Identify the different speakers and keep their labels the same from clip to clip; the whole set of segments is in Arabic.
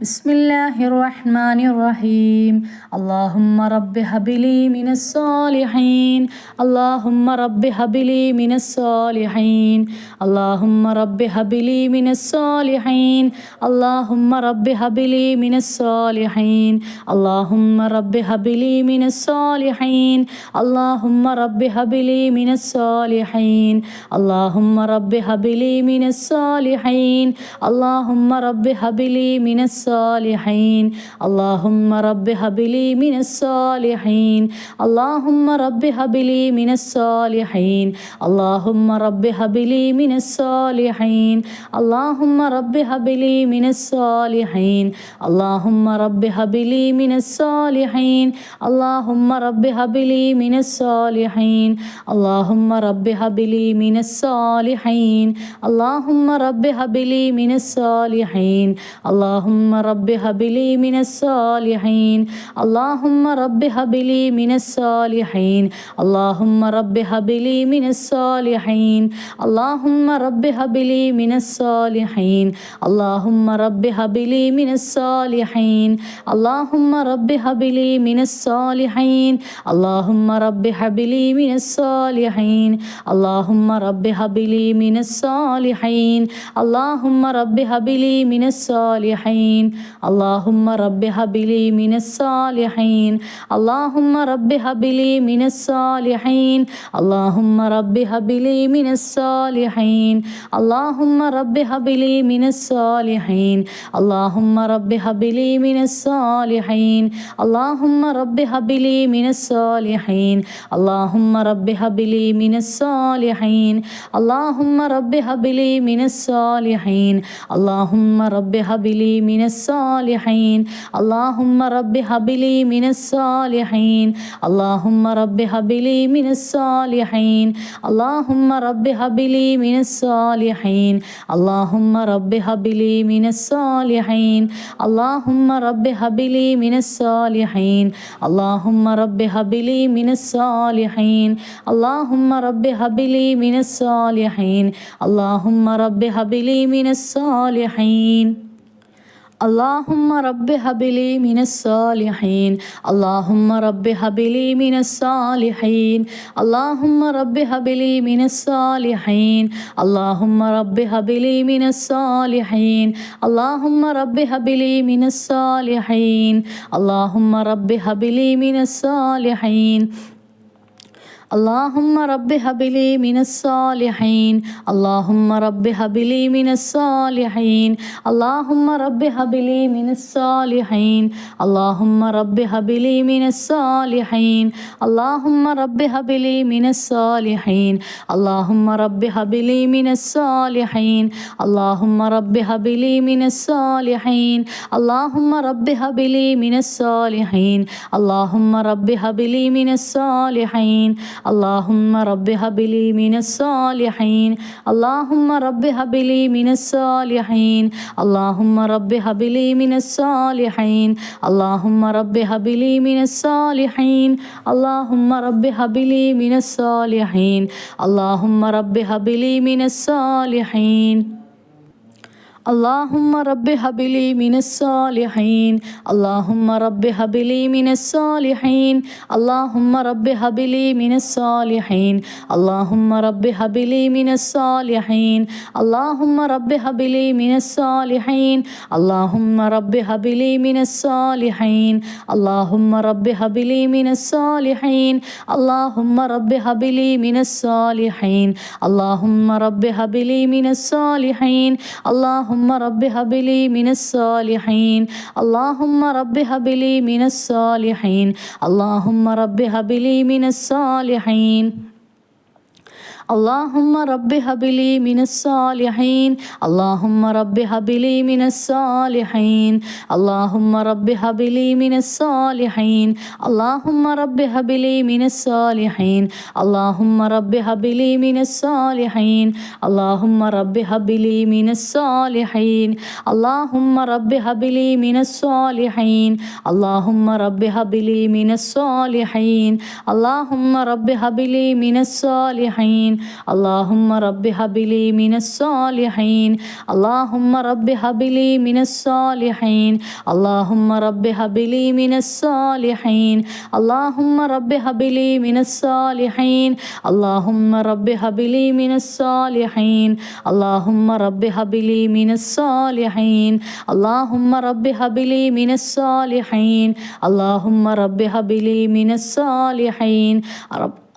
Speaker 1: بسم الله الرحمن الرحيم اللهم رب هب لي من الصالحين اللهم رب هب لي من الصالحين اللهم رب هب لي من الصالحين اللهم رب هب لي من الصالحين اللهم رب هب لي من الصالحين اللهم رب هب لي من الصالحين اللهم رب هب لي من الصالحين اللهم رب هب لي من الصالحين الصالحين. اللهم رب هب لي من الصالحين. اللهم رب هب لي من الصالحين. اللهم رب هب لي من الصالحين. اللهم رب هب لي من الصالحين. اللهم رب هب لي من الصالحين. اللهم رب هب لي من الصالحين. اللهم رب هب لي من الصالحين. اللهم رب هب لي من الصالحين. اللهم رب هب لي من الصالحين. اللهم رب هب لي من الصالحين. اللهم رب هب لي من الصالحين. اللهم رب هب لي من الصالحين. اللهم رب هب لي من الصالحين. اللهم رب هب لي من الصالحين. اللهم رب هب لي من الصالحين. اللهم رب هب لي من الصالحين. اللهم رب هب لي من الصالحين. اللهم رب هب لي من الصالحين. اللهم رب هب لي من الصالحين. اللهم رب هب لي من الصالحين. اللهم رب هب لي من الصالحين. اللهم رب هب لي من الصالحين. اللهم رب هب لي من الصالحين. اللهم رب هب لي من الصالحين. اللهم رب هب لي من الصالحين. اللهم رب هب لي من الصالحين. اللهم رب هب لي من الصالحين. اللهم رب هب لي من الصالحين. اللهم رب هب لي من الصالحين. اللهم رب هب لي من الصالحين. اللهم رب هب لي من الصالحين. اللهم رب هب لي من الصالحين. اللهم رب هب لي من الصالحين. اللهم رب هب لي من الصالحين. اللهم رب هب لي من الصالحين. اللهم رب هب لي من الصالحين. اللهم رب هب لي من الصالحين. اللهم رب هب لي من الصالحين. اللهم رب هب لي من الصالحين. اللهم رب هب لي من الصالحين. اللهم رب هب لي من الصالحين. اللهم رب هب لي من الصالحين. اللهم رب هب لي من الصالحين. اللهم رب هب لي من الصالحين. اللهم رب هب لي من الصالحين. اللهم رب هب لي من الصالحين. اللهم رب هب لي من الصالحين. اللهم رب هب لي من الصالحين. اللهم رب هب لي من الصالحين. اللهم رب هب لي من الصالحين. اللهم رب هب لي من الصالحين. اللهم رب هب لي من الصالحين. اللهم رب هب لي من الصالحين. اللهم رب هب لي من الصالحين. اللهم رب هب لي من الصالحين. اللهم رب هب لي من الصالحين. اللهم رب هب لي من الصالحين. اللهم رب هب لي من الصالحين. اللهم رب هب لي من الصالحين. اللهم رب هب لي من الصالحين. اللهم رب هب لي من الصالحين. اللهم رب هب لي من الصالحين. اللهم رب هب لي من الصالحين. اللهم رب هب لي من الصالحين. اللهم اللهم رب هب لي من الصالحين. اللهم رب هب لي من الصالحين. اللهم رب هب لي من الصالحين. اللهم رب هب لي من الصالحين. اللهم رب هب لي من الصالحين. اللهم رب هب لي من الصالحين. اللهم رب هب لي من الصالحين. اللهم رب هب لي من الصالحين. اللهم رب هب لي من الصالحين. اللهم رب هب لي من الصالحين. اللهم رب هب لي من الصالحين. اللهم رب هب لي من الصالحين. اللهم رب هب لي من الصالحين. اللهم رب هب لي من الصالحين. اللهم رب هب لي من الصالحين. اللهم رب هب لي من الصالحين. اللهم رب هب لي من الصالحين. اللهم رب هب لي من الصالحين. اللهم رب هب لي من الصالحين. اللهم رب هب لي من الصالحين. رب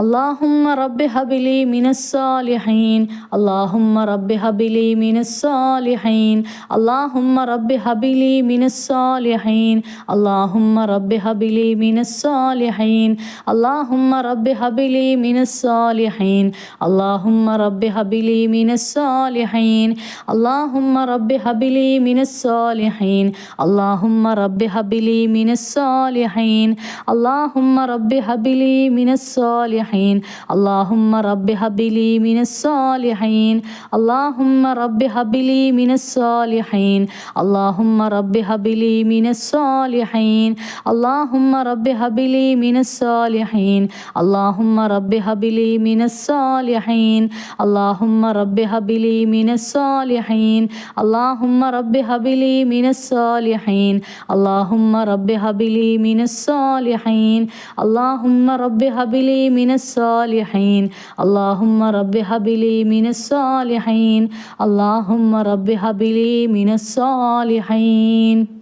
Speaker 1: اللهم رب هب لي من الصالحين. اللهم رب هب لي من الصالحين. اللهم رب هب لي من الصالحين. اللهم رب هب لي من الصالحين. اللهم رب هب لي من الصالحين. اللهم رب هب لي من الصالحين. اللهم رب هب لي من الصالحين. اللهم رب هب لي من الصالحين. اللهم رب هب لي من الصالحين. الصالحين. اللهم رب هب لي من الصالحين. اللهم رب هب لي من الصالحين. اللهم رب هب لي من الصالحين. اللهم رب هب لي من الصالحين. اللهم رب هب لي من الصالحين. اللهم رب هب لي من الصالحين. اللهم رب هب لي من الصالحين. اللهم رب هب لي من الصالحين. اللهم رب هب لي من الصالحين. اللهم رب هب لي من الصالحين. اللهم رب هب لي من الصالحين.